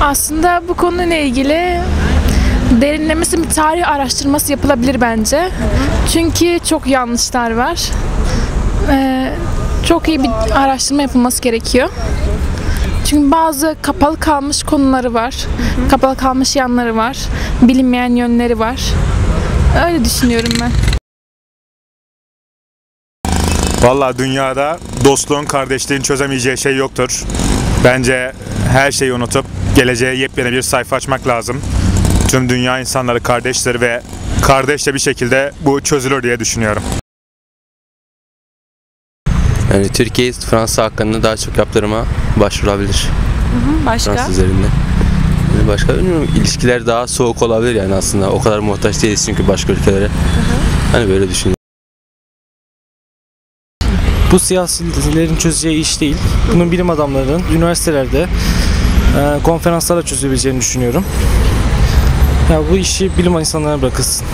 Aslında bu konuyla ilgili derinlemesi bir tarih araştırması yapılabilir bence. Çünkü çok yanlışlar var. Ee, çok iyi bir araştırma yapılması gerekiyor. Çünkü bazı kapalı kalmış konuları var. Kapalı kalmış yanları var. Bilinmeyen yönleri var. Öyle düşünüyorum ben. Valla dünyada dostluğun, kardeşliğin çözemeyeceği şey yoktur. Bence her şeyi unutup geleceğe yepyeni bir sayfa açmak lazım. Tüm dünya insanları kardeştir ve kardeşçe bir şekilde bu çözülür diye düşünüyorum. Yani Türkiye Fransa hakkında daha çok yaptırıma başvurabilir. Başka? Fransa üzerinde. Başka bilmiyorum. İlişkiler daha soğuk olabilir yani aslında. O kadar muhtaç değiliz çünkü başka ülkelere. Hani böyle düşünüyorum. Bu siyasilerin çözeceği iş değil. Bunun bilim adamlarının üniversitelerde e, konferanslarla çözebileceğini düşünüyorum. Ya bu işi bilim insanlarına bırakılsın.